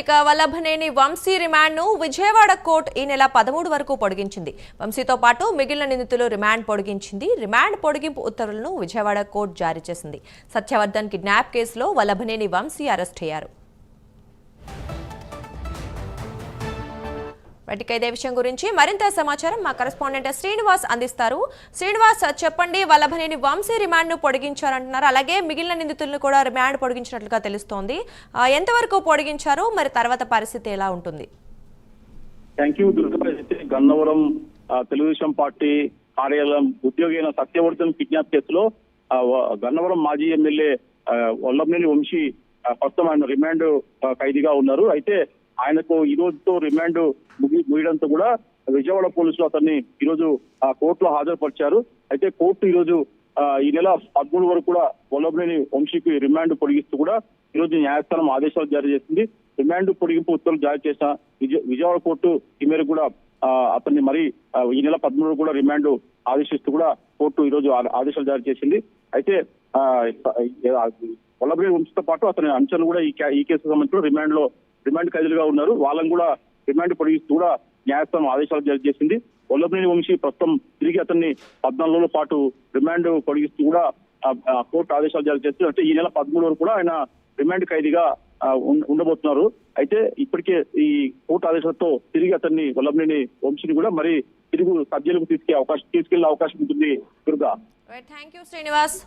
ఇక వల్లభనేని వంశీ రిమాండ్ను విజయవాడ కోర్టు ఈ నెల పదమూడు వరకు పొడిగించింది. వంశీతో పాటు మిగిలిన నిందితులు రిమాండ్ పొడిగించింది. రిమాండ్ పొడిగింపు ఉత్తర్వులను విజయవాడ కోర్టు జారీ చేసింది. సత్యవర్ధన్ కిడ్నాప్ కేసులో వల్లభనేని వంశీ అరెస్ట్ అయ్యారు. వాటికి ఇదే విషయం గురించి మరింత సమాచారం మా కరెస్పాండెంట్ శ్రీనివాస్ అందిస్తారు. శ్రీనివాస్ చెప్పండి వల్లభనేని వంశీ రిమాండ్ను పొడిగించారంటున్నారు. అలాగే మిగిలిన నిందితులను కూడా రిమాండ్ పొడిగించినట్లుగా తెలుస్తోంది. ఎంతవరకు పొడిగించారు? మరి తర్వాత పరిస్థితి ఎలా ఉంటుంది? Thank you Gannavaram Telugu Desam party కార్యాలయం ఉద్యోగి అయిన సత్యవర్ధన్ కిడ్నాప్ కేసులో గన్నవరం మాజీ ఎమ్మెల్యే వల్లభనేని వంశీ ప్రస్తుతం ఆయన రిమాండ్ ఖైదీగా ఉన్నారు. అయితే ఆయనకు ఈ రోజుతో రిమాండ్ ముగి ముగియడంతో కూడా విజయవాడ పోలీసులు అతన్ని ఈరోజు ఆ కోర్టులో హాజరుపరిచారు. అయితే కోర్టు ఈరోజు ఈ నెల పదమూడు వరకు కూడా వల్లభనేని వంశీకి రిమాండ్ పొడిగిస్తూ కూడా ఈ రోజు న్యాయస్థానం ఆదేశాలు జారీ చేసింది. రిమాండ్ పొడిగింపు ఉత్తర్వులు జారీ చేసిన విజయ- విజయవాడ కోర్టు ఈ మేరకు కూడా అతన్ని మరి ఈ నెల పదమూడు కూడా రిమాండ్ ఆదేశిస్తూ కూడా కోర్టు ఈ రోజు ఆదేశాలు జారీ చేసింది. అయితే వల్లభనేని వంశీతో పాటు అతని అంశాలు కూడా ఈ కే- ఈ కేసుకు సంబంధించి రిమాండ్లో రిమాండ్ ఖైదీలుగా ఉన్నారు. వాళ్ళని కూడా రిమాండ్ పొడిగిస్తూ కూడా న్యాయస్థానం ఆదేశాలు జారీ చేసింది. వల్లభనేని వంశీ ప్రస్తుతం తిరిగి అతన్ని పద్నాలుగు రోజుల పాటు రిమాండ్ పొడిగిస్తూ కూడా కోర్టు ఆదేశాలు జారీ చేస్తుంది అంటే ఈ నెల పదమూడు వరకు కూడా ఆయన రిమాండ్ ఖైదీగా ఉండబోతున్నారు. అయితే ఇప్పటికే ఈ కోర్టు ఆదేశాలతో తిరిగి అతన్ని వల్లభనేని వంశీని కూడా మరి తిరుగు సభ్యులకు తీసుకెళ్ళే అవకాశం తీసుకెళ్ళే అవకాశం ఉంటుంది. దుర్గా. Thank you Srinivas